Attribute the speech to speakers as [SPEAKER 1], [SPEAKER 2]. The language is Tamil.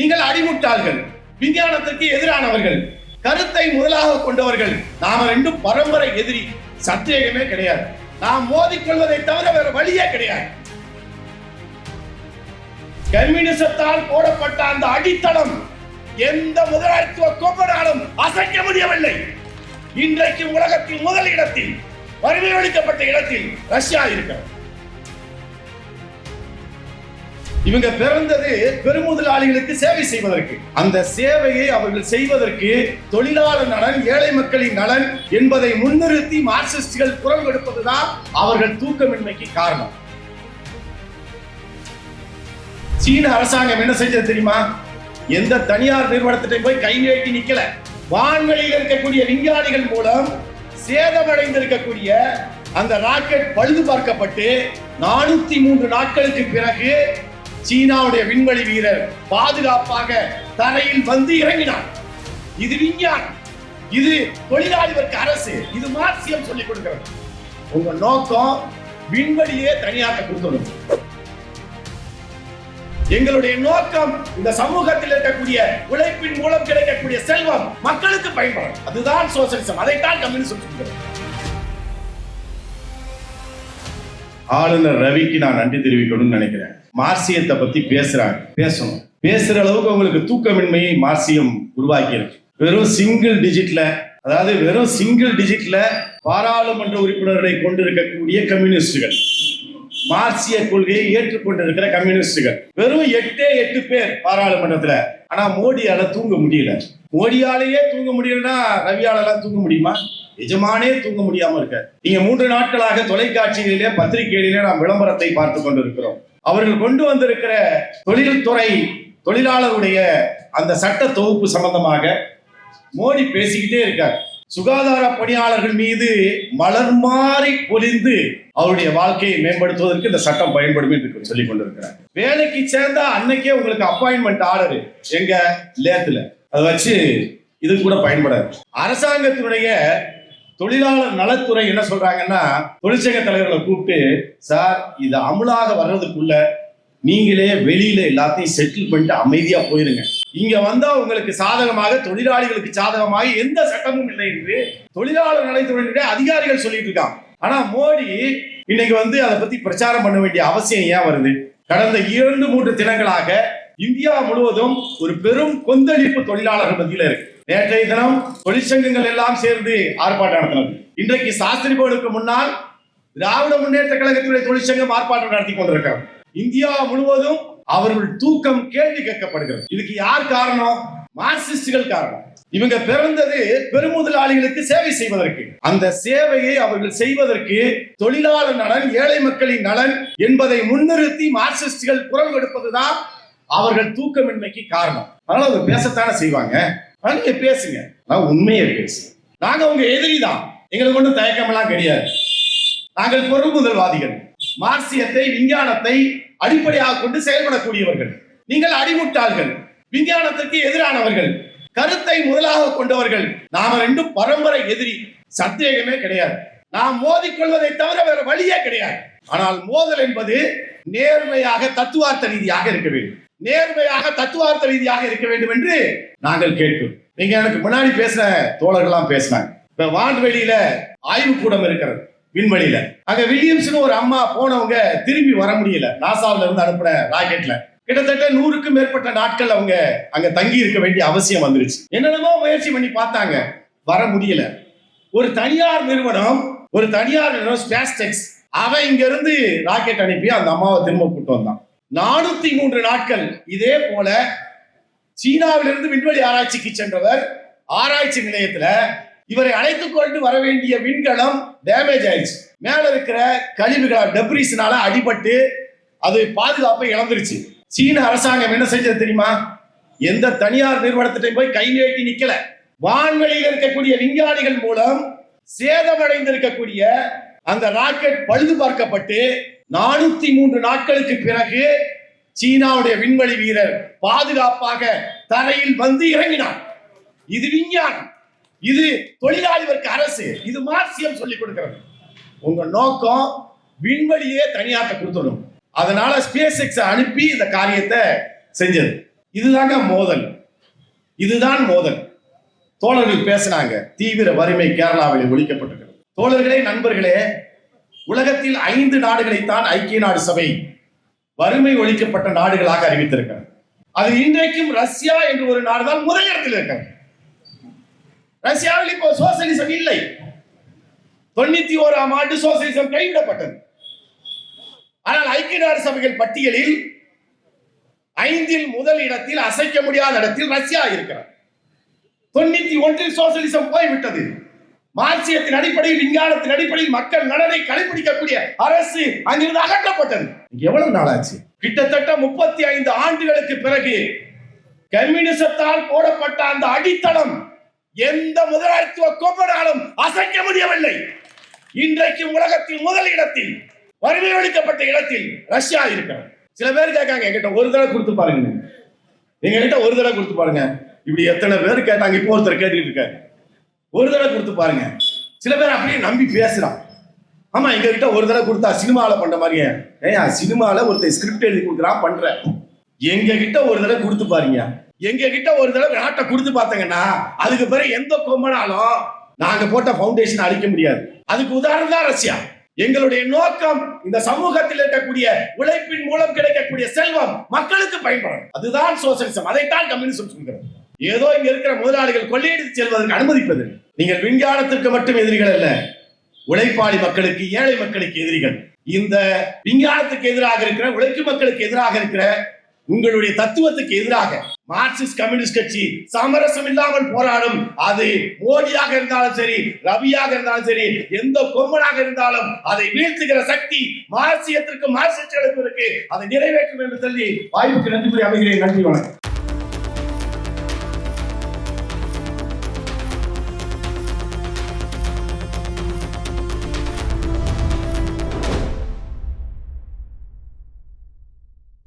[SPEAKER 1] நீங்கள் அடிமுட்டாள்கள். விஞ்ஞானத்திற்கு எதிரானவர்கள். கருத்தை முதலாக கொண்டவர்கள். நாம ரெண்டும் பரம்பரை எதிரி. சந்தேகமே கிடையாது. நாம் மோதிக்கொள்வதை தவிர வேற வழியே கிடையாது. கம்யூனிசத்தால் போடப்பட்ட அந்த அடித்தளம் எந்த முதலாளித்துவ கோப்பனாலும் அசைக்க முடியவில்லை. இன்றைக்கு உலகத்தில் முதல் இடத்தில் வறுமை ஒழிக்கப்பட்ட இடத்தில் ரஷ்யா இருக்கிறது. இவங்க பிறந்தது பெருமுதலாளிகளுக்கு சேவை செய்வதற்கு. அந்த சேவையை அவர்கள் செய்வதற்கு தொழிலாளர் நலன் ஏழை மக்களின் நலன் என்பதை முன்னிறுத்தி மார்க்சிஸ்டுகள் குரல் கொடுப்பதுதான் அவர்கள் தூக்கமின்மைக்கு காரணம். சீன அரசாங்கம் என்ன செஞ்சது தெரியுமா? எந்த தனியார் நிறுவனத்திட்ட போய் கை நீட்டி நிக்கல. வான்வெளியில் இருக்கக்கூடிய விஞ்ஞானிகள் மூலம் சேதமடைந்திருக்கக்கூடிய அந்த ராக்கெட் பழுது பார்க்கப்பட்டு நானூத்தி மூன்று நாட்களுக்கு பிறகு சீனாவுடைய விண்வெளி வீரர் பாதுகாப்பாக தரையில் வந்து இறங்கினார். இது விஞ்ஞானம். இது தொழிலாளி வர்க்க அரசு. இது மார்க்சியம் சொல்லிக் கொடுக்கிறது. உங்க நோக்கம் விண்வெளியே தனியாக கொடுக்கணும். எங்களுடைய நோக்கம் இந்த சமூகத்தில் இருக்கக்கூடிய உழைப்பின் மூலம் கிடைக்கக்கூடிய செல்வம் மக்களுக்கு பயன்படும். அதுதான் சோசியலிசம் அதைத்தான் கம்யூனிசம் சொல்கிறது. ஆளுநர் ரவிக்கு நான் நன்றி தெரிவிக்கணும்னு நினைக்கிறேன். மார்சியத்தை பத்தி பேசுறாங்க. பேசணும். பேசுற அளவுக்கு அவங்களுக்கு தூக்கமின்மையை மார்சியம் உருவாக்கி இருக்கு வெறும் சிங்கிள் டிஜிட்ல அதாவது வெறும் சிங்கிள் டிஜிட்ல பாராளுமன்ற உறுப்பினர்களை கொண்டிருக்கக்கூடிய கம்யூனிஸ்டுகள். மார்க்சிய கொள்கையை ஏற்றுக்கொண்டிருக்கிற கம்யூனிஸ்டுகள். வெறும் எட்டே எட்டு பேர் பாராளுமன்றத்துல. ஆனா மோடியால தூங்க முடியல. மோடியாலேயே தூங்க முடியலன்னா ரவியாலெல்லாம் தூங்க முடியுமா? எஜமானே தூங்க முடியாம இருக்க நீங்க மூன்று நாட்களாக தொலைக்காட்சிகளிலே பத்திரிகைகளிலே நாம் விளம்பரத்தை பார்த்து கொண்டிருக்கிறோம். அவர்கள் கொண்டு வந்திருக்கிற தொழில்துறை தொழிலாளருடைய அந்த சட்ட தொகுப்பு சம்பந்தமாக மோடி பேசிக்கிட்டே இருக்கார். சுகாதார பணியாளர்கள் மீது மலர் மாறி பொழிந்து அவருடைய வாழ்க்கையை மேம்படுத்துவதற்கு இந்த சட்டம் பயன்படும் என்று சொல்லிக் கொண்டிருக்கிறார். வேலைக்கு சேர்ந்தா அன்னைக்கே உங்களுக்கு அப்பாயின்மெண்ட் ஆர்டர் எங்க லேத்துல. அதை வச்சு இது கூட பயன்படாது. அரசாங்கத்தினுடைய தொழிலாளர் நலத்துறை என்ன சொல்றாங்கன்னா தொழிற்சங்க தலைவர்களை கூப்பிட்டு சார் இது அமுலாக வர்றதுக்குள்ள நீங்களே வெளியில எல்லாத்தையும் செட்டில் பண்ணிட்டு அமைதியா போயிருங்க. இங்க வந்தா உங்களுக்கு சாதகமாக தொழிலாளிகளுக்கு சாதகமாக எந்த சட்டமும் இல்லை என்று தொழிலாளர் நலத்துறையினுடைய அதிகாரிகள் சொல்லிட்டு இருக்காங்க. ஆனா மோடி இன்னைக்கு வந்து அதை பத்தி பிரச்சாரம் பண்ண வேண்டிய அவசியம் ஏன் வருது? கடந்த இரண்டு மூன்று தினங்களாக இந்தியா முழுவதும் ஒரு பெரும் கொந்தளிப்பு தொழிலாளர்கள் மத்தியில இருக்கு. நேற்றைய தினம் தொழிற்சங்கங்கள் எல்லாம் சேர்ந்து ஆர்ப்பாட்டம் நடத்தினது. இன்றைக்கு சாஸ்திரி போர்டுக்கு முன்னால் திராவிட முன்னேற்ற கழகத்தினுடைய தொழிற்சங்கம் ஆர்ப்பாட்டம் நடத்தி கொண்டிருக்காங்க இந்தியா முழுவதும் அவர்கள் தூக்கம் கேள்வி கேட்கப்படுகிறது. இதுக்கு யார் காரணம்? மார்க்சிஸ்டுகள் காரணம். இவங்க பிறந்தது பெருமுதலாளிகளுக்கு சேவை செய்வதற்கு. அந்த சேவையை அவர்கள் செய்வதற்கு தொழிலாளர் நலன் ஏழை மக்களின் நலன் என்பதை முன்னிறுத்தி மார்க்சிஸ்டுகள் குரல் கொடுப்பதுதான் அவர்கள் தூக்கமின்மைக்கு காரணம். அதனால அவர் பேசத்தானே செய்வாங்க? நீங்க பேசுங்க. நான் உண்மையை பேசுங்க நாங்க உங்க எதிரி தான். எங்களுக்கு ஒன்றும் தயக்கமெல்லாம் கிடையாது. நாங்கள் பொருள்முதல்வாதிகள் மார்சியத்தை விஞ்ஞானத்தை அடிப்படையாக கொண்டு செயல்படக்கூடியவர்கள். நீங்கள் அடிமுட்டாள்கள். விஞ்ஞானத்திற்கு எதிரானவர்கள். கருத்தை முதலாக கொண்டவர்கள். நாம ரெண்டும் பரம்பரை எதிரி. சந்தேகமே கிடையாது. நாம் மோதிக்கொள்வதை தவிர வேற வழியே கிடையாது. ஆனால் மோதல் என்பது நேர்மையாக தத்துவார்த்த ரீதியாக இருக்க வேண்டும். நேர்மையாக தத்துவார்த்த ரீதியாக இருக்க வேண்டும் என்று நாங்கள் கேட்கிறோம் நீங்க எனக்கு முன்னாடி பேசின தோழர்கள்லாம் பேசினாங்க. இப்ப வான்வெளியில ஆய்வு கூடம் இருக்கிறது விண்வெளியில. அங்க வில்லியம்ஸ்னு ஒரு அம்மா போனவங்க திரும்பி வர முடியல. நாசாவில இருந்து அனுப்பின ராக்கெட்ல. கிட்டத்தட்ட நூறுக்கும் மேற்பட்ட நாட்கள் அவங்க அங்க தங்கி இருக்க வேண்டிய அவசியம் வந்துருச்சு. என்னென்னமோ முயற்சி பண்ணி பார்த்தாங்க. வர முடியல. ஒரு தனியார் நிறுவனம் ஒரு தனியார் நிறுவனம் ஸ்பேஸ்டெக்ஸ் அவன் இங்க இருந்து ராக்கெட் அனுப்பி அந்த அம்மாவை திரும்ப கூட்டு வந்தான். நானூத்தி மூன்று நாட்கள் இதே போல சீனாவிலிருந்து விண்வெளி ஆராய்ச்சிக்கு சென்றவர் ஆராய்ச்சி நிலையத்துல இவரை அழைத்து கொண்டு வர வேண்டிய விண்கலம் டேமேஜ் ஆயிடுச்சு. மேல இருக்கிற கழிவுகளால் டெப்ரிஸ்னால அடிபட்டு அது பாதுகாப்பை இழந்துருச்சு. சீன அரசாங்கம் என்ன செஞ்சது தெரியுமா? எந்த தனியார் நிறுவனத்திட்ட போய் கை நீட்டி நிக்கல. வான்வெளியில் இருக்கக்கூடிய விஞ்ஞானிகள் மூலம் சேதமடைந்திருக்கக்கூடிய அந்த ராக்கெட் பழுது பார்க்கப்பட்டு நானூத்தி மூன்று நாட்களுக்கு பிறகு சீனாவுடைய விண்வெளி வீரர் பாதுகாப்பாக தரையில் வந்து இறங்கினார். இது விஞ்ஞானம். இது தொழிலாளி வர்க்க அரசு. இது மார்சியம் சொல்லிக் கொடுக்கிறது. உங்க நோக்கம் விண்வெளியே தனியாக கொடுத்துடும் அதனால ஸ்பேஸ் எக்ஸ் அனுப்பி இந்த காரியத்தை செஞ்சது. இதுதாங்க மோதல். இதுதான் மோதல். தோழர்கள் பேசினாங்க. தீவிர வறுமை கேரளாவில் ஒழிக்கப்பட்டிருக்கிறது. தோழர்களே நண்பர்களே உலகத்தில் ஐந்து நாடுகளைத்தான் ஐக்கிய நாடு சபை வறுமை ஒழிக்கப்பட்ட நாடுகளாக அறிவித்திருக்கிறது. அது இன்றைக்கும் ரஷ்யா என்று ஒரு நாடுதான் முதலிடத்தில் இருக்கிறது. ரஷ்யாவில் இப்போ சோசியலிசம் இல்லை. தொண்ணூத்தி ஓராம் ஆண்டு சோசியலிசம் கைவிடப்பட்டது. ஆனால் ஐக்கிய நாடு சபைகள் பட்டியலில் ஐந்தில் முதல் இடத்தில் அசைக்க முடியாத இடத்தில் ரஷ்யா இருக்கிறார். தொண்ணூத்தி ஒன்றில் சோசியலிசம் போய்விட்டது. மார்க்சியத்தின் அடிப்படையில் விஞ்ஞானத்தின் அடிப்படையில் மக்கள் நலனை கடைபிடிக்கக்கூடிய அரசு அங்கிருந்து அகற்றப்பட்டது. எவ்வளவு நாளாச்சு? கிட்டத்தட்ட முப்பத்தி ஐந்து ஆண்டுகளுக்கு பிறகு கம்யூனிசத்தால் போடப்பட்ட அந்த அடித்தளம் எந்த முதலாளித்துவ கோப்பனாலும் அசைக்க முடியவில்லை. இன்றைக்கு உலகத்தில் முதல் இடத்தில் வறுமை ஒழிக்கப்பட்ட இடத்தில் ரஷ்யா இருக்கிறது. சில பேர் கேட்காங்க என்கிட்ட ஒரு தடவை கொடுத்து பாருங்க. எங்க கிட்ட ஒரு தடவை கொடுத்து பாருங்க. இப்படி எத்தனை பேர் கேட்டாங்க இப்போ ஒருத்தர் கேட்டுட்டு இருக்காரு. ஒரு தடவை கொடுத்து பாருங்க. சில பேர் அப்படியே நம்பி பேசுறான். ஆமா எங்க கிட்ட ஒரு தடவை கொடுத்தா சினிமாவில பண்ற மாதிரியே. ஏயா சினிமாவில ஒருத்தர் ஸ்கிரிப்ட் எழுதி கொடுக்குறான் பண்ற. எங்க கிட்ட ஒரு தடவை கொடுத்து பாருங்க. எங்க கிட்ட ஒரு தடவை நாட்டை கொடுத்து பார்த்தங்கன்னா அதுக்கு பிறகு எந்த கொம்பனாலும் நாங்க போட்ட பவுண்டேஷன் அழிக்க முடியாது. அதுக்கு உதாரணம் தான் ரஷ்யா. எங்களுடைய நோக்கம் இந்த சமூகத்தில் இருக்கக்கூடிய உழைப்பின் மூலம் கிடைக்கக்கூடிய செல்வம் மக்களுக்கு பயன்படும். அதுதான் சோசியலிசம் அதைத்தான் கம்யூனிசம் சொல்கிறது. ஏதோ இங்க இருக்கிற முதலாளிகள் கொள்ளையடித்து செல்வதற்கு அனுமதிப்பது நீங்கள் விஞ்ஞானத்திற்கு மட்டும் எதிரிகள் அல்ல உழைப்பாளி மக்களுக்கு ஏழை மக்களுக்கு எதிரிகள். இந்த விஞ்ஞானத்துக்கு எதிராக இருக்கிற உழைக்கும் மக்களுக்கு எதிராக இருக்கிற உங்களுடைய தத்துவத்துக்கு எதிராக மார்க்சிஸ்ட் கம்யூனிஸ்ட் கட்சி சமரசம் இல்லாமல் போராடும் அது மோடியாக இருந்தாலும் சரி ரவியாக இருந்தாலும் சரி எந்த கொம்பனாக இருந்தாலும் அதை வீழ்த்துகிற சக்தி மார்க்சியத்திற்கு மார்க்சிஸ்டுகளுக்கு இருக்கு. அதை நிறைவேற்றும் என்று சொல்லி வாய்ப்புக்கு நன்றி கூறி அமைகிறேன். நன்றி வணக்கம்.